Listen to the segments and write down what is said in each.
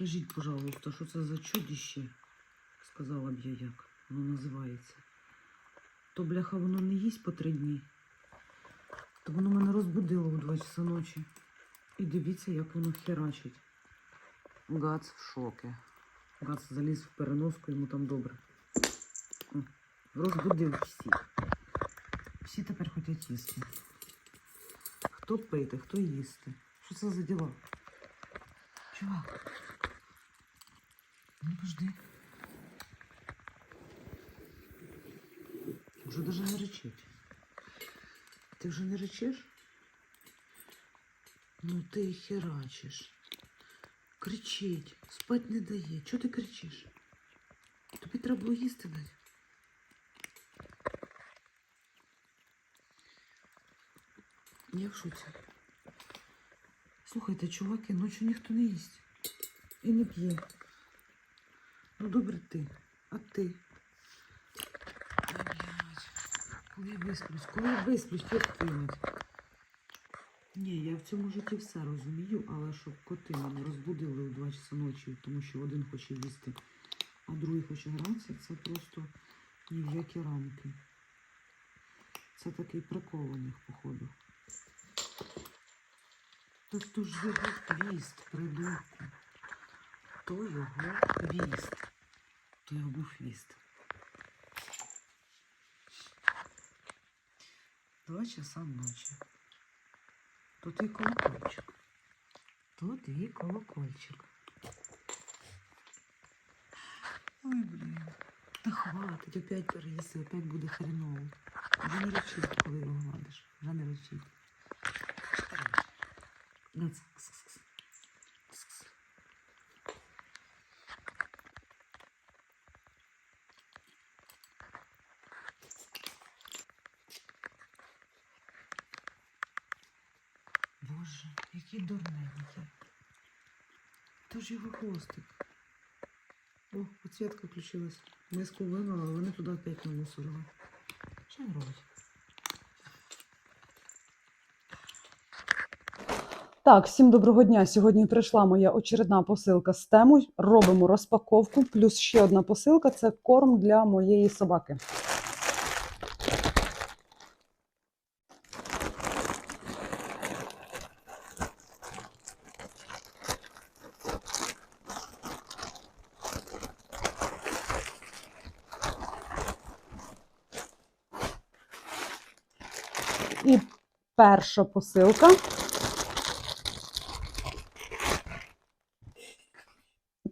Скажіть, пожалуйста, що це за чудище? Сказала б я як. Воно називається. То бляха воно не їсть по три дні. То воно мене розбудило у 2 часа ночі. І дивіться, як воно херачить. Гац в шокі. Гац заліз в переноску, йому там добре. Розбудив всіх. Всі тепер хочуть їсти. Хто пити, хто їсти. Що це за діла? Чувак. Ну, подожди. Уже даже не речить. Ти вже не речиш? Ну і херачиш. Кричить, спать не дає. Чого ти кричиш? Тобі треба було їсти дати. Я в шоці. Слухайте, чуваки, ночі ніхто не їсть. І не п'є. Ну добре ти. А ти? Коли я висплюсь, коли я висплюсь, як кинуть. Ні, я в цьому житті все розумію, але щоб коти мене розбудили у 2 часа ночі, тому що один хоче їсти, а другий хоче гратися, це просто ні в які рамки. Це такий прикол у них, походу. Та ж його хвіст, придурку. То його хвіст. То його хвіст. Два часа ночі. То твій колокольчик. То твій колокольчик. Ой, блін. Та хватить, опять переїси, опять буде хреново. Вже не речить, коли його гладиш. Вже не речить. То ж його хвостик. О, підсвітка включилась. Миску винула, а вони туди опять намусорили. Що він робить? Так, всім доброго дня. Сьогодні прийшла моя очередна посилка з тему. Робимо розпаковку. Плюс ще одна посилка це корм для моєї собаки. І перша посилка.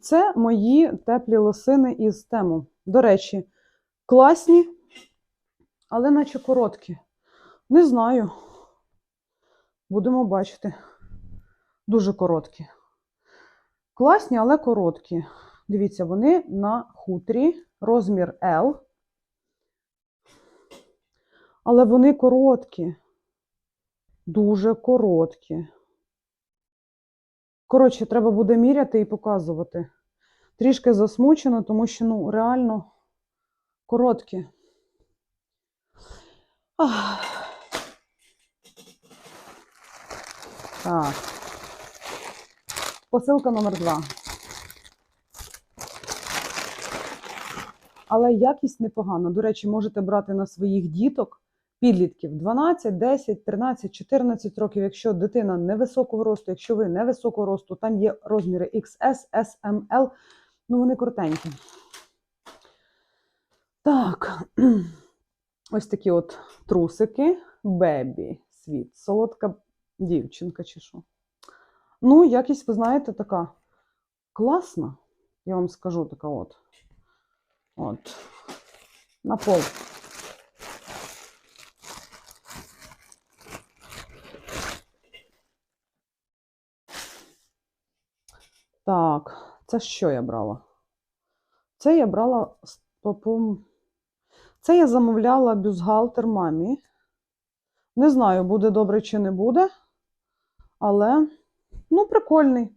Це мої теплі лосини із тему. До речі, класні, але наче короткі. Не знаю. Будемо бачити. Дуже короткі. Класні, але короткі. Дивіться, вони на хутрі, розмір L. Але вони короткі. Дуже короткі. Коротше, треба буде міряти і показувати. Трішки засмучено, тому що ну, реально короткі. Ах. Так. Посилка номер два. Але якість непогана. До речі, можете брати на своїх діток, підлітків 12, 10, 13, 14 років. Якщо дитина невисокого росту, якщо ви невисокого росту, там є розміри XS, S, M, L. Ну, вони коротенькі. Так, ось такі от трусики. Бебі світ. Солодка дівчинка чи що. Ну, якість, ви знаєте, така класна. Я вам скажу така от. От. На пол. Так, це що я брала? Це я брала попом. Це я замовляла бюстгальтер мамі. Не знаю, буде добре чи не буде. Але, ну, прикольний.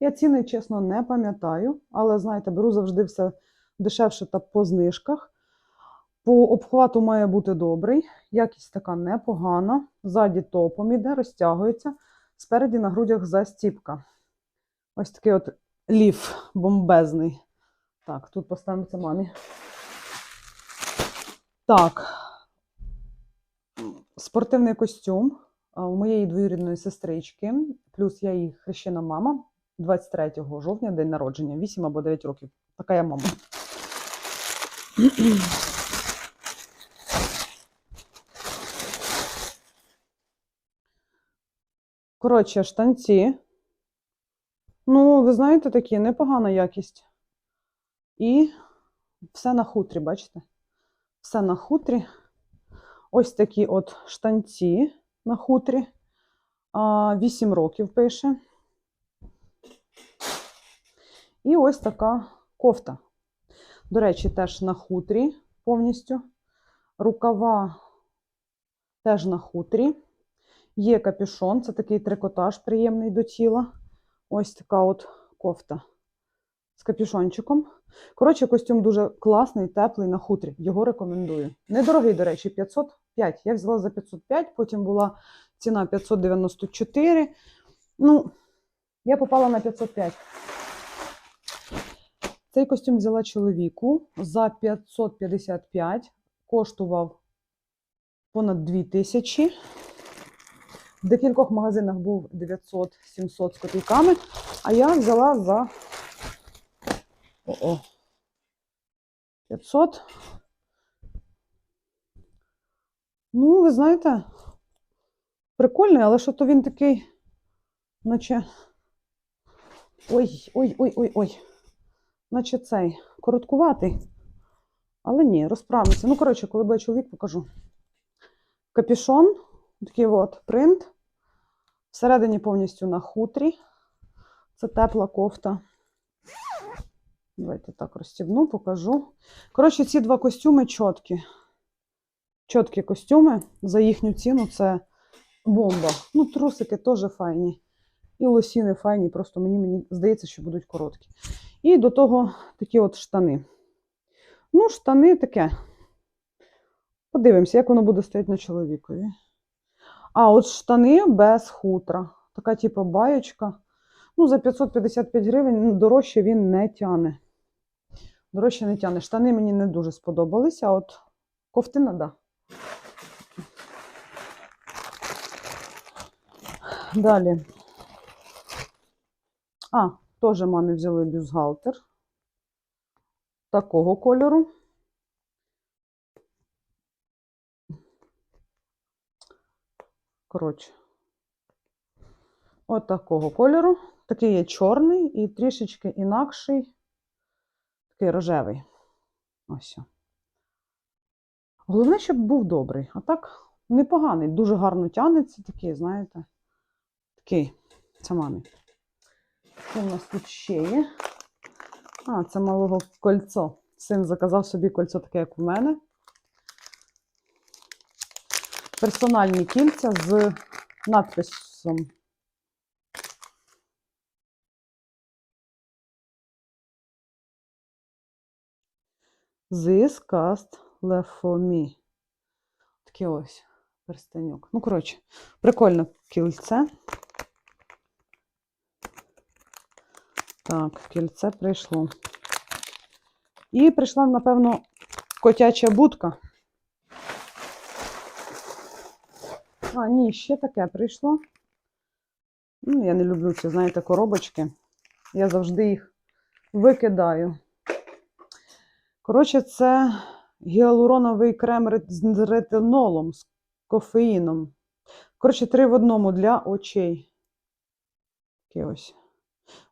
Я ціни, чесно, не пам'ятаю. Але, знаєте, беру завжди все дешевше та по знижках. По обхвату має бути добрий. Якість така непогана. Ззаді топом іде, розтягується. Спереді на грудях застіпка. Ось такий от ліф бомбезний. Так, тут поставимо це мамі. Так. Спортивний костюм у моєї двоюрідної сестрички, плюс я її хрещена мама 23 жовтня, день народження, 8 або 9 років. Така я мама. Коротше, штанці. Ну, ви знаєте, такі непогана якість. І все на хутрі, бачите? Все на хутрі. Ось такі от штанці на хутрі. А, 8 років пише. І ось така кофта. До речі, теж на хутрі повністю. Рукава теж на хутрі. Є капюшон, це такий трикотаж приємний до тіла. Ось така от кофта з капюшончиком. Коротше, костюм дуже класний, теплий на хутрі. Його рекомендую. Недорогий, до речі, 505. Я взяла за 505, потім була ціна 594. Ну, я попала на 505. Цей костюм взяла чоловіку за 555, коштував понад 2000. В декількох магазинах був 900-700 з копійками, а я взяла за О-о. 500. Ну, ви знаєте, прикольний, але що то він такий, наче. Ой, ой, ой, ой, ой. Наче цей короткуватий. Але ні, розправимося. Ну, коротше, коли буде чоловік, покажу. Капюшон, такий от принт. Всередині повністю на хутрі. Це тепла кофта. Давайте так розстібну, покажу. Коротше, ці два костюми чіткі. Чіткі костюми за їхню ціну це бомба. Ну, трусики теж файні. І лосіни файні, просто мені, мені здається, що будуть короткі. І до того такі от штани. Ну, штани таке. Подивимося, як воно буде стояти на чоловікові. А от штани без хутра. Така, типу, баєчка. Ну, за 555 гривень ну, дорожче він не тяне. Дорожче не тяне. Штани мені не дуже сподобалися, а от ковтина, да. Далі. А, теж мамі взяли бюстгальтер. Такого кольору. Коротше. От такого кольору. Такий є чорний і трішечки інакший. Такий рожевий. Ось. Головне, щоб був добрий. А так непоганий, дуже гарно тягнеться, такий, знаєте. Такий. Це мамі. Що в нас тут ще є? А, це малого кольцо. Син заказав собі кольцо таке, як у мене. Персональні кільця з надписом. This cast left for me. Таке ось перстеньок. Ну, коротше, прикольне кільце. Так, кільце прийшло. І прийшла, напевно, котяча будка. А, ні, ще таке прийшло. Ну, я не люблю ці, знаєте, коробочки. Я завжди їх викидаю. Коротше, це гіалуроновий крем з ретинолом, з кофеїном. Коротше, три в одному для очей. Такі ось.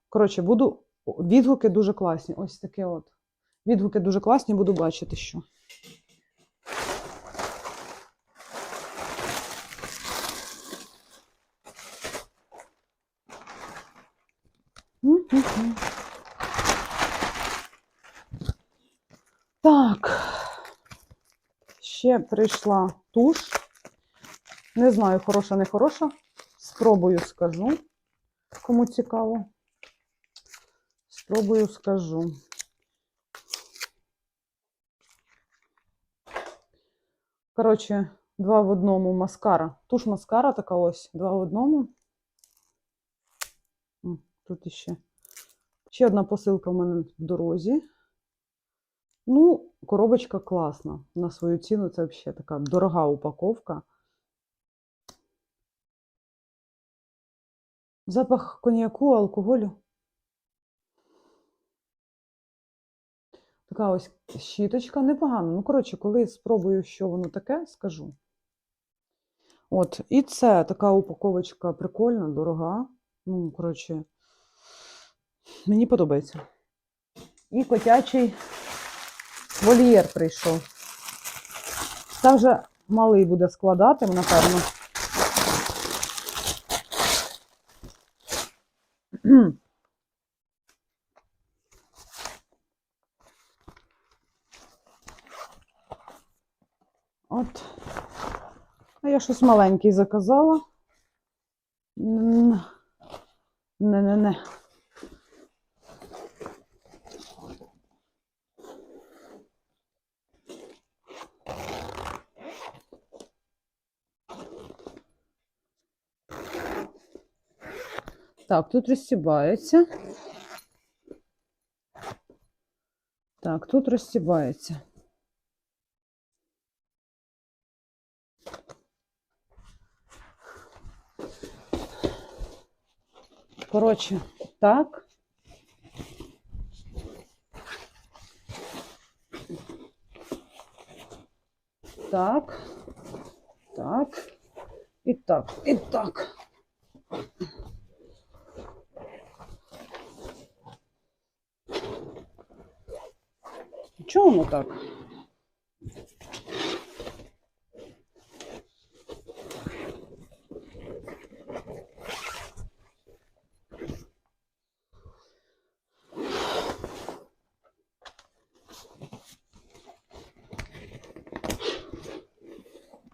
Коротше, буду. Відгуки дуже класні. Ось таке от. Відгуки дуже класні, буду бачити, що. Мгм. Так. Прийшла туш. Не знаю, хороша, не хороша. Спробую скажу. Кому цікаво. Спробую скажу. Коротше, два в одному маскара. Туш маскара така ось, два в одному. Тут іще Ще одна посилка в мене в дорозі. Ну, коробочка класна. На свою ціну це взагалі така дорога упаковка. Запах коньяку, алкоголю. Така ось щіточка непогана. Ну, коротше, коли спробую, що воно таке, скажу. От, і це така упаковочка прикольна, дорога. Ну, коротше, мені подобається. І котячий вольєр прийшов. Це вже малий буде складати, напевно. От. А я щось маленький заказала. Не-не-не. Так, тут розстібається. Так, тут розстібається. Коротше, так. Так. Так. І так. І так. Воно так?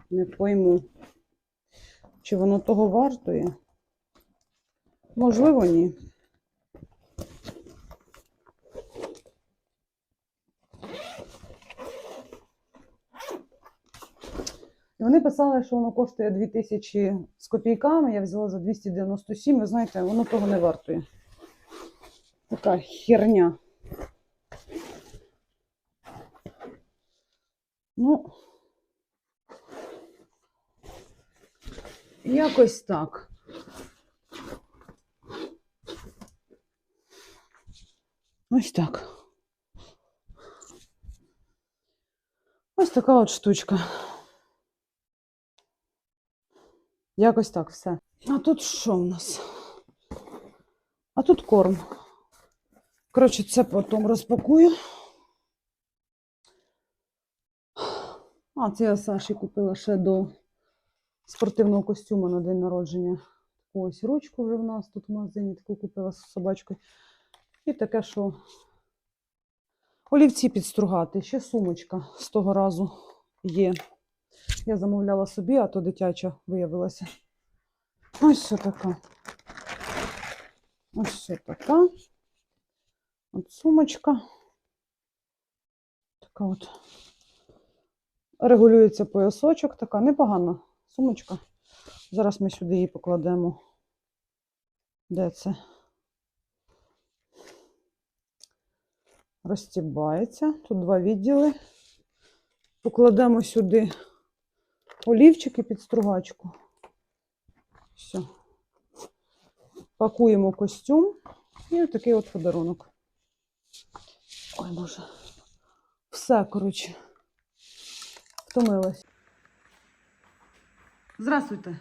Не пойму, чи воно того вартує. Можливо, ні. І вони писали, що воно коштує 2000 з копійками. Я взяла за 297. Ви знаєте, воно того не вартує. Така херня. Ну, якось так. Ось так. Ось така от штучка. Якось так все. А тут що в нас? А тут корм. Коротше, це потім розпакую. А, це я Саші купила ще до спортивного костюму на день народження. Ось ручку вже в нас тут в магазині таку купила з собачкою. І таке, що олівці підстругати. Ще сумочка з того разу є. Я замовляла собі, а то дитяча виявилася. Ось що така. Ось що така. От сумочка. Така от. Регулюється поясочок, така непогана сумочка. Зараз ми сюди її покладемо. Де це? Розтібається. Тут два відділи. Покладемо сюди олівчик і підстругачку. Все. Пакуємо костюм і отакий от подарунок. Ой, Боже. Все, коротше. Втомилась. Здравствуйте.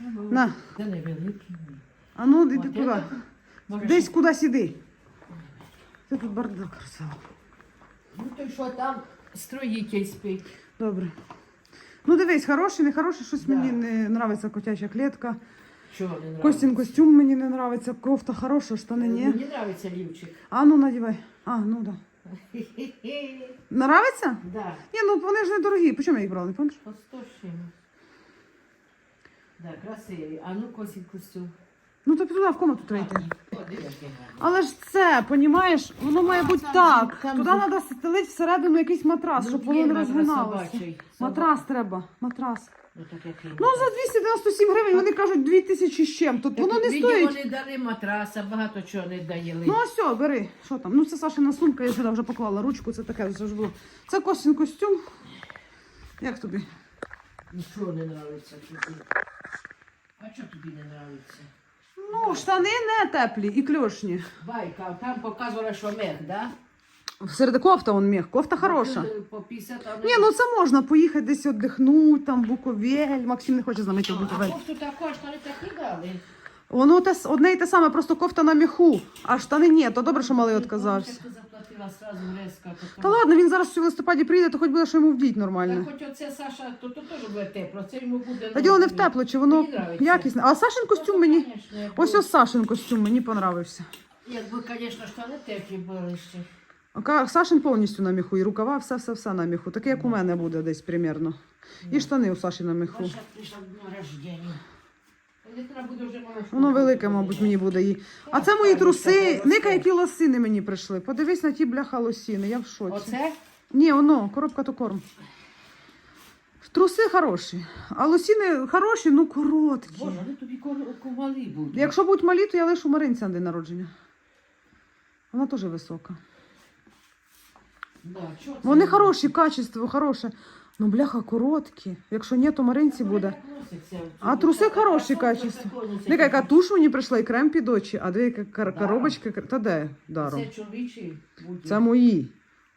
На. Це невеликий. А ну, От іди я туди. Може, Десь що- кудись іди. Ти тут бардак красава. Ну то що там строїтель спить. Добре. Ну дивись, хороший, не хороший, щось Да. мені не нравиться котяча клітка. Що не нравиться? Костін костюм мені не нравиться, кофта хороша, штани ні. Мені нравиться лівчик. А ну надівай. А, ну да. Нравиться? Да, Ні, ну вони ж не дорогі. По чому я їх брала, не пам'ятаєш? по 100 з чимось. Да, красивий. А ну косить костюм. Ну то туди в комнату треба йти. Але ж це, понімаєш, воно має бути так. там Туди треба стелити всередину якийсь матрас, щоб воно не розгиналося. Матрас треба, матрас. Ну, Ну, за 297 гривень вони кажуть 2000 з чим. Тут воно не стоїть. Вони дали матраса, багато чого не дали. Ну, а все, бери. Що там? Ну, це Сашина сумка, я сюди вже поклала ручку, це таке все ж було. Це Костін костюм. Як тобі? Нічого не тобі. А що тобі не нравиться? Ну, штани не теплі і кльошні. Байка, там показували, що мех, да? Серед кофта он міг, кофта хороша. Е, По 50 а Ні, ну це можна поїхати десь віддихнути, там Буковель. Максим не хоче з нами йти А Буковель. кофту також, що такі дали. Воно те, с- одне і те саме, просто кофта на міху, а штани ні, то добре, що малий відказався. Як сразу резко. Та ладно, він зараз в листопаді прийде, то хоч буде, що йому вдіть Та нормально. хоч оце Саша, то, то теж буде тепло, це йому буде... Та діло не в тепло, чи воно Мені нравиться. якісне. А Сашин костюм мені. конечно, як Ось ось Сашин костюм мені понравився. Якби, звісно, штани теплі були ще. Ка- Сашин повністю на міху, і рукава, все, все, все на міху. Таке, як у мене буде десь примірно. І штани у Саші на міху. Ваша прийшла рождення. Дитина буде вже мала. Воно велике, мабуть, мені буде її. А це мої труси. Ника, які лосини мені прийшли. Подивись на ті бляха лосіни, я в шоці. Оце? Ні, воно, коробка то корм. Труси хороші, а лосіни хороші, ну короткі. Боже, вони тобі ковали будуть. Якщо будуть малі, то я лишу Маринці на день народження. Вона теж висока. Да, чого це Вони не хороші, качество хороше. Ну, бляха, короткі. Якщо ні, то Маринці буде. А труси хороші качество. так, яка туш мені прийшла, і крем під очі, а дві Да. Та де даром? Це чоловічі. Це мої.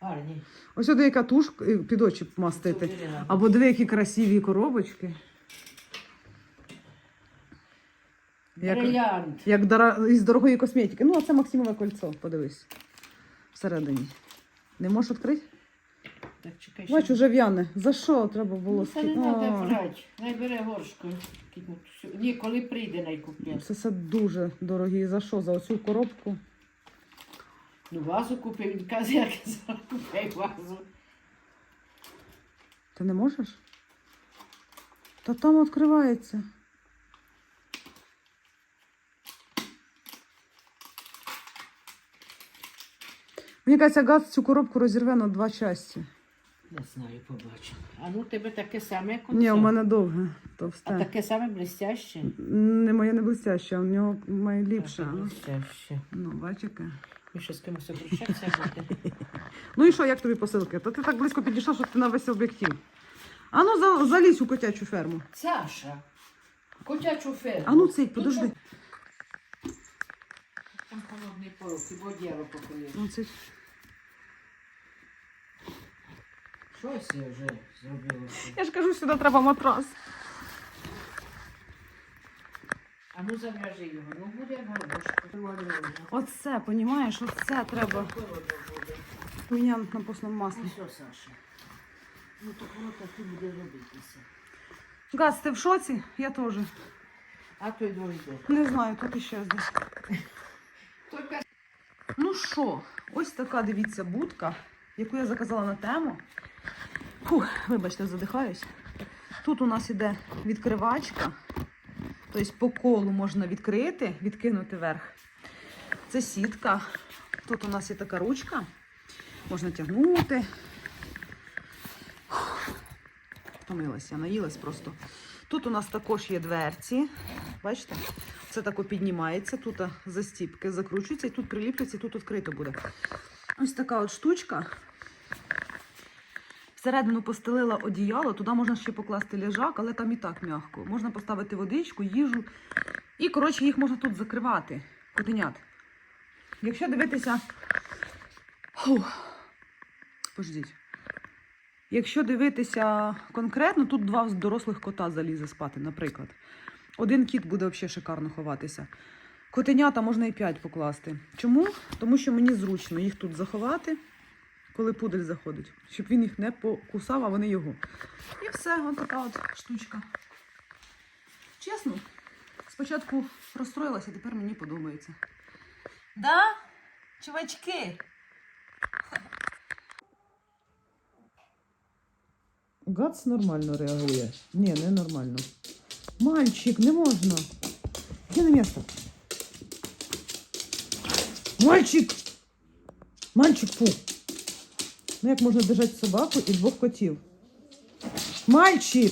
Гарні. Ось сюди яка туш е, під очі мастити. Або дві які красиві коробочки. Як, як дора... із дорогої косметики. Ну, а це Максимове кольцо, подивись. Всередині. Не можеш відкрити? Так, чекай. Бачу, ще. вже в'яне. За що треба було Ну, це не ски- треба брати. Най бере горшку. Ні, коли прийде, найкупляє. Це все дуже дорогі. За що? За оцю коробку? Ну, вазу купив, він каже, я казала, купив вазу. Ти не можеш? Та там відкривається. Мені кажеться, газ цю коробку розірве на два часті. Не знаю, побачимо. А ну, тебе таке саме, як Ні, у мене довге, А таке саме блестяще? Не моє не блестяще, а у нього має ліпше. Так, блестяще. Ну, бач яке. Ми ще з кимось обращатися буде. Ну і що, як тобі посилки? То ти так близько підійшла, що ти на весь об'єктив. А ну за, залізь у котячу ферму. Саша, котячу ферму. А ну цей, подожди. Там холодний порог, і воділо покоїш. Ну, цей. Щось я вже зробила. Я ж кажу, сюди треба матрас. А ну зав'яжи його. Ну буде гарбушка. Оце, понімаєш, оце треба. Буде. Міняти на постному маслі. Ну що, Саша? Ну воно так і буде робитися. Газ, ти в шоці? Я теж. А той дойде. Не знаю, тут іще десь. Тільки Ну що, ось така, дивіться, будка, яку я заказала на тему. Фух, вибачте, задихаюсь. Тут у нас іде відкривачка. Тобто по колу можна відкрити, відкинути вверх. Це сітка. Тут у нас є така ручка. Можна тягнути. Втомилася, наїлась просто. Тут у нас також є дверці. Бачите? Це тако піднімається, тут застіпки закручуються, і тут приліплюється, і тут відкрито буде. Ось така от штучка. Всередину постелила одіяло, туди можна ще покласти лежак, але там і так м'яко. Можна поставити водичку, їжу. І, коротше, їх можна тут закривати, котенят. Якщо дивитися. Пождіть. Якщо дивитися конкретно, тут два дорослих кота залізе спати, наприклад. Один кіт буде взагалі шикарно ховатися. Котенята можна і 5 покласти. Чому? Тому що мені зручно їх тут заховати, коли пудель заходить, щоб він їх не покусав, а вони його. І все, от така от штучка. Чесно, спочатку розстроїлася, тепер мені подобається. Да? Чувачки? Гац нормально реагує. Ні, не нормально. Мальчик, не можна. Іди на місце. Мальчик! Мальчик, фу. Ну як можна держати собаку і двох котів? Мальчик!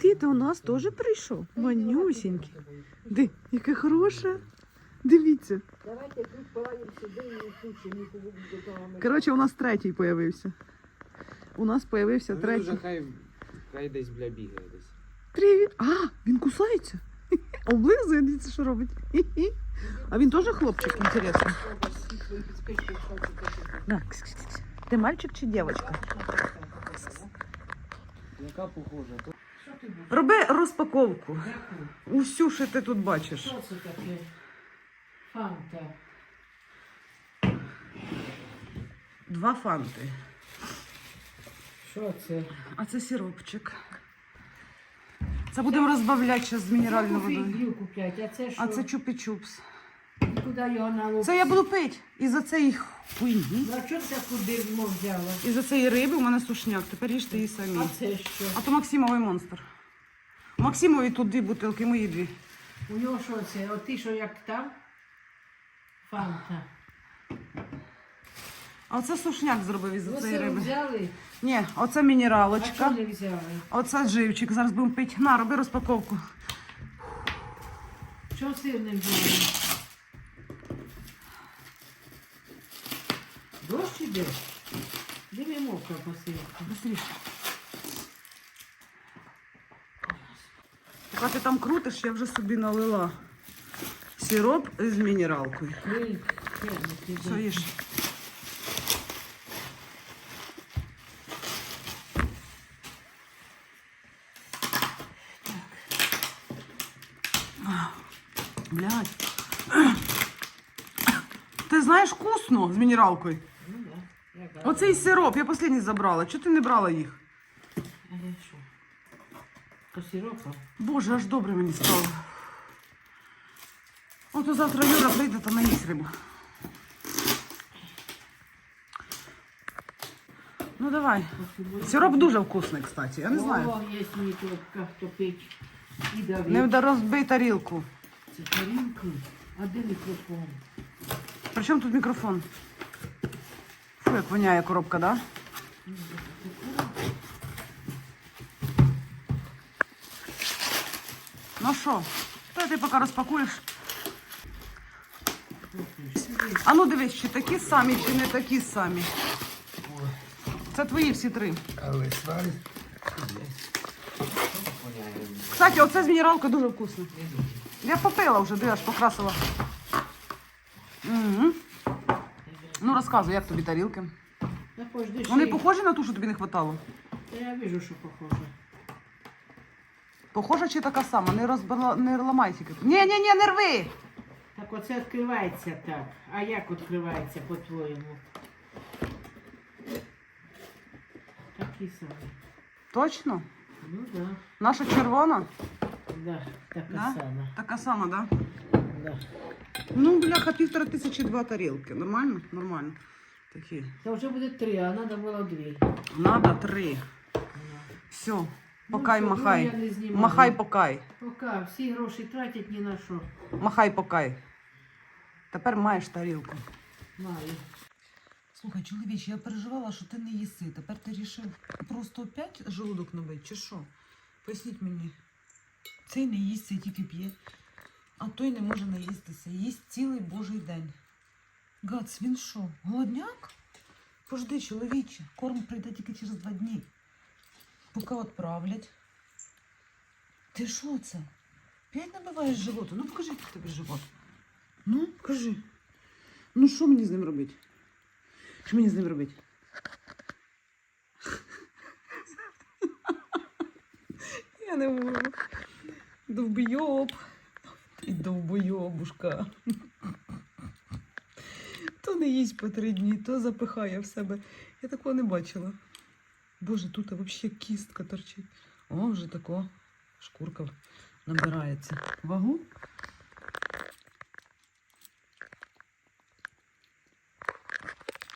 Ти до нас теж прийшов? Манюсінький. Ди, яке хороше. Дивіться. Коротше, у нас третій появився. У нас появився ну, третій. Хай, хай десь бля бігає десь. Привіт! А, він кусається? Облизує, дивіться, що робить. Хі-хі. А він теж хлопчик, інтересно. Да. кс- кс- кс. Ти мальчик чи дівчинка? Яка похожа? Роби розпаковку. Усю, що ти тут бачиш. Що це таке? Фанта. Два фанти. Що це? А це сиропчик. Це будемо розбавляти зараз з мінеральною водою. фігню куплять, а це що? А це чупі-чупс. І куди його налупити? Це я буду пити. І за цієї хуйні. Ну, а чого це куди взяла? І за цієї риби у мене сушняк. Тепер їжте її самі. А це що? А то Максимовий монстр. Максимові тут дві бутилки, мої дві. У нього що це? От ти що як там? Фанта. А оце сушняк зробив із цієї риби. взяли? Ні, оце А мінералочка. чого не взяли? Оце живчик. Зараз будемо пити. На, роби розпаковку. Чого сир не взяли? Дощ іде? Диви мокра посилка. Быстріше. Поки ти там крутиш, я вже собі налила сироп з мінералкою. Ой, термік іде. Все, їж. знаєш вкусно з мінералкою. Ну да. я кажу. Оцей сироп, я останній забрала. Чого ти не брала їх? А я що? То сиропа? Боже, аж добре мені стало. Ото завтра Юра прийде та наїсть рибу. Ну давай. Сироп дуже вкусний, кстати. Я не знаю. О, є мікробка, хто пить. І давить. Не вда- розбий тарілку. Це тарілки. А де мікрофон? При чому тут мікрофон? Фу, як воняє коробка, да? Ну що, то ти поки розпакуєш. А ну дивись, чи такі самі, чи не такі самі. Це твої всі три. Але сварить. Кстати, оце з мінералкою дуже вкусно. Я попила вже, де аж покрасила. Угу. Ну розказуй, як тобі тарілки. На пожди Вони похожі на ту, що тобі не хватало? Та я вижу, що похоже. Похожа чи така сама? Не розбила, не ламай тільки. Ні, ні, ні, не рви! Так оце відкривається так. А як відкривається, по-твоєму? Такі самі. Точно? Ну да. Наша червона? Да, така Да? сама. Така сама, да? Да. Ну, бляха, півтора тисячі два тарілки. Нормально? Нормально. Такі. Та вже буде три, а треба було дві. Надо три. Все. Покай, Ну, махай. ну, я не знімаю. Махай, покай. Пока, всі гроші тратять ні на що. Махай, покай. Тепер маєш тарілку. Маю. Слухай, чоловіч, я переживала, що ти не їси. Тепер ти рішив просто опять желудок набити, чи що? Поясніть мені. Цей не їсть, цей тільки п'є, а той не може наїстися. Їсть цілий божий день. Гац, він що, голодняк? Пожди, чоловіче, корм прийде тільки через два дні. Поки відправлять. Ти що це? П'ять набиваєш животу? Ну покажи, як тобі живот. Ну, покажи. Ну що мені з ним робити? Що мені з ним робити? Я не можу. Довбойоб. І довбойобушка. То не їсть по три дні, то запихає в себе. Я такого не бачила. Боже, тут взагалі кістка торчить. О, вже тако шкурка набирається. Вагу